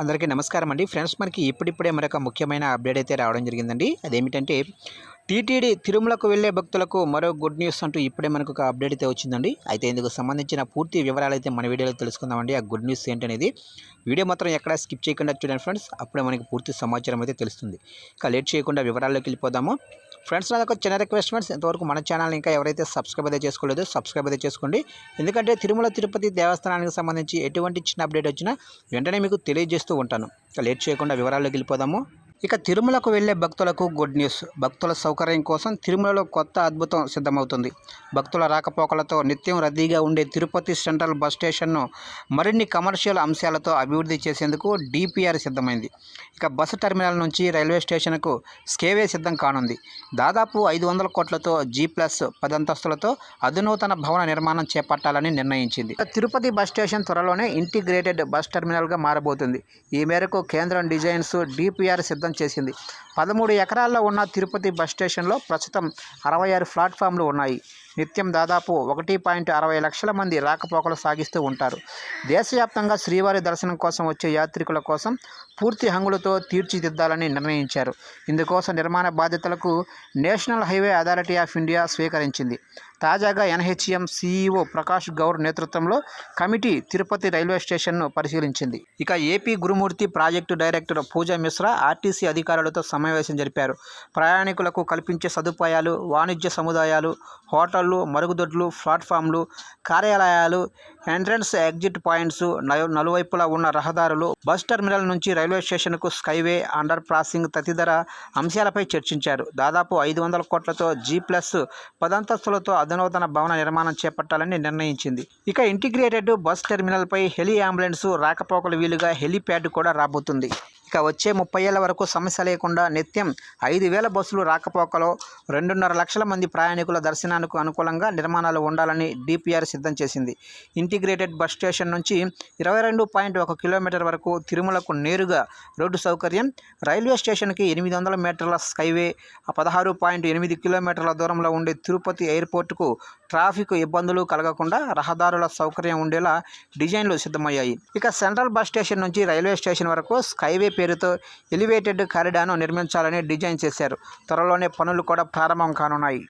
అందరికీ నమస్కారం అండి. ఫ్రెండ్స్ మనకి ఇప్పుడిప్పుడే మరొక ముఖ్యమైన అప్డేట్ అయితే రావడం జరిగిందండి. అదేమిటంటే టీటీడీ తిరుమలకు వెళ్ళే భక్తులకు మరో గుడ్ న్యూస్ అంటూ ఇప్పుడే మనకు ఒక అప్డేట్ అయితే వచ్చిందండి. అయితే ఇందుకు సంబంధించిన పూర్తి వివరాలు అయితే మన వీడియోలో తెలుసుకుందామండి. ఆ గుడ్ న్యూస్ ఏంటనేది వీడియో మాత్రం ఎక్కడ స్కిప్ చేయకుండా చూడండి ఫ్రెండ్స్. అప్పుడే మనకి పూర్తి సమాచారం అయితే తెలుస్తుంది. ఇక లేట్ చేయకుండా వివరాల్లోకి వెళ్ళిపోదాము. ఫ్రెండ్స్ నాకు చిన్న రిక్వెస్ట్ ఫ్రెండ్స్ ఇంతవరకు మన ఛానల్ ఇంకా ఎవరైతే సబ్స్క్రైబ్ అయితే చేసుకోలేదో సబ్స్క్రైబ్ అయితే చేసుకోండి. ఎందుకంటే తిరుమల తిరుపతి దేవస్థానానికి సంబంధించి ఎటువంటి చిన్న అప్డేట్ వచ్చినా వెంటనే మీకు తెలియజేస్తూ ఉంటాను. లేట్ చేయకుండా వివరాల్లోకి వెళ్ళిపోదాము. ఇక తిరుమలకు వెళ్ళే భక్తులకు గుడ్ న్యూస్. భక్తుల సౌకర్యం కోసం తిరుమలలో కొత్త అద్భుతం సిద్ధమవుతుంది. భక్తుల రాకపోకలతో నిత్యం రద్దీగా ఉండే తిరుపతి సెంట్రల్ బస్ స్టేషన్ను మరిన్ని కమర్షియల్ అంశాలతో అభివృద్ధి చేసేందుకు డిపిఆర్ సిద్ధమైంది. ఇక బస్సు టెర్మినల్ నుంచి రైల్వే స్టేషన్కు స్కేవే సిద్ధం కానుంది. దాదాపు ఐదు వందల కోట్లతో జీ ప్లస్ పదంతస్తులతో అధునూతన భవన నిర్మాణం చేపట్టాలని నిర్ణయించింది. ఇక తిరుపతి బస్ స్టేషన్ త్వరలోనే ఇంటిగ్రేటెడ్ బస్ టెర్మినల్గా మారబోతుంది. ఈ మేరకు కేంద్రం డిజైన్స్ డిపిఆర్ సిద్ధం చేసింది. పదమూడు ఎకరాల్లో ఉన్న తిరుపతి బస్ స్టేషన్లో ప్రస్తుతం అరవై ఆరు ప్లాట్ఫామ్లు ఉన్నాయి. నిత్యం దాదాపు ఒకటి పాయింట్ అరవై లక్షల మంది రాకపోకలు సాగిస్తూ ఉంటారు. దేశవ్యాప్తంగా శ్రీవారి దర్శనం కోసం వచ్చే యాత్రికుల కోసం పూర్తి హంగులతో తీర్చిదిద్దాలని నిర్ణయించారు. ఇందుకోసం నిర్మాణ బాధ్యతలకు National Highway Authority of India స్వీకరించింది. తాజాగా ఎన్హెచ్ఎం సీఈఓ ప్రకాష్ గౌర్ నేతృత్వంలో కమిటీ తిరుపతి రైల్వే స్టేషన్ను పరిశీలించింది. ఇక AP Gurumurthy project director Pooja Mishra RTC అధికారులతో సమావేశం జరిపారు. ప్రయాణికులకు కల్పించే సదుపాయాలు వాణిజ్య సముదాయాలు హోటల్ హోటళ్ళు మరుగుదొడ్లు ప్లాట్ఫామ్లు కార్యాలయాలు ఎంట్రన్స్ ఎగ్జిట్ పాయింట్స్ నలువైపులా ఉన్న రహదారులు బస్ టెర్మినల్ నుంచి రైల్వే స్టేషన్కు స్కైవే అండర్ ప్రాసింగ్ తదితర అంశాలపై చర్చించారు. దాదాపు ఐదు వందల కోట్లతో జీ ప్లస్ పదంతస్తులతో అధునూతన భవన నిర్మాణం చేపట్టాలని నిర్ణయించింది. ఇక ఇంటిగ్రేటెడ్ బస్ టెర్మినల్పై హెలి అంబులెన్స్ రాకపోకలు వీలుగా హెలీప్యాడ్ కూడా రాబోతుంది. ఇక వచ్చే ముప్పై ఏళ్ళ వరకు సమస్య లేకుండా నిత్యం ఐదు వేల బస్సులు రాకపోకలో రెండున్నర లక్షల మంది ప్రయాణికుల దర్శనానికి అనుకూలంగా నిర్మాణాలు ఉండాలని డిపిఆర్ సిద్ధం చేసింది. ఇంటిగ్రేటెడ్ బస్ స్టేషన్ నుంచి ఇరవై రెండు పాయింట్ ఒక కిలోమీటర్ వరకు తిరుమలకు నేరుగా రోడ్డు సౌకర్యం రైల్వే స్టేషన్కి ఎనిమిది వందల మీటర్ల స్కైవే పదహారు పాయింట్ ఎనిమిది కిలోమీటర్ల దూరంలో ఉండే తిరుపతి ఎయిర్పోర్టుకు ట్రాఫిక్ ఇబ్బందులు కలగకుండా రహదారుల సౌకర్యం ఉండేలా డిజైన్లు సిద్ధమయ్యాయి. ఇక సెంట్రల్ బస్ స్టేషన్ నుంచి రైల్వే స్టేషన్ వరకు స్కైవే పేరుతో ఎలివేటెడ్ కారిడార్ను నిర్మించాలని డిజైన్ చేశారు. త్వరలోనే పనులు కూడా ప్రారంభం కానున్నాయి.